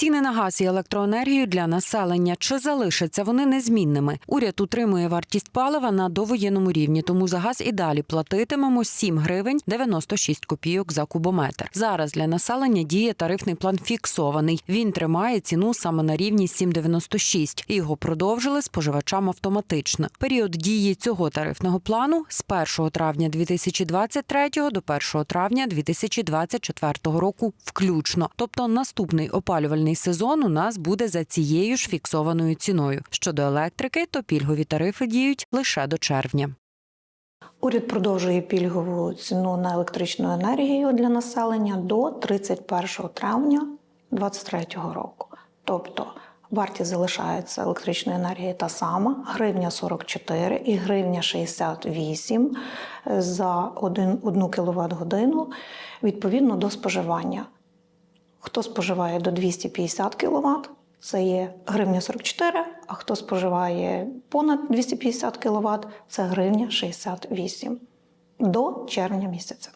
Ціни на газ і електроенергію для населення чи залишаться вони незмінними? Уряд утримує вартість палива на довоєнному рівні, тому за газ і далі платитимемо 7 гривень 96 копійок за кубометр. Зараз для населення діє тарифний план фіксований. Він тримає ціну саме на рівні 7,96 і його продовжили споживачам автоматично. Період дії цього тарифного плану з 1 травня 2023 до 1 травня 2024 року включно. Тобто наступний опалювальний сезон у нас буде за цією ж фіксованою ціною. Щодо електрики, то пільгові тарифи діють лише до червня. Уряд продовжує пільгову ціну на електричну енергію для населення до 31 травня 2023 року. Тобто вартість залишається електричної енергії та сама гривня 44 і гривня 68 за 1, 1 кВт годину відповідно до споживання. Хто споживає до 250 кВт, це є гривня 44, а хто споживає понад 250 кВт, це гривня 68 до червня місяця.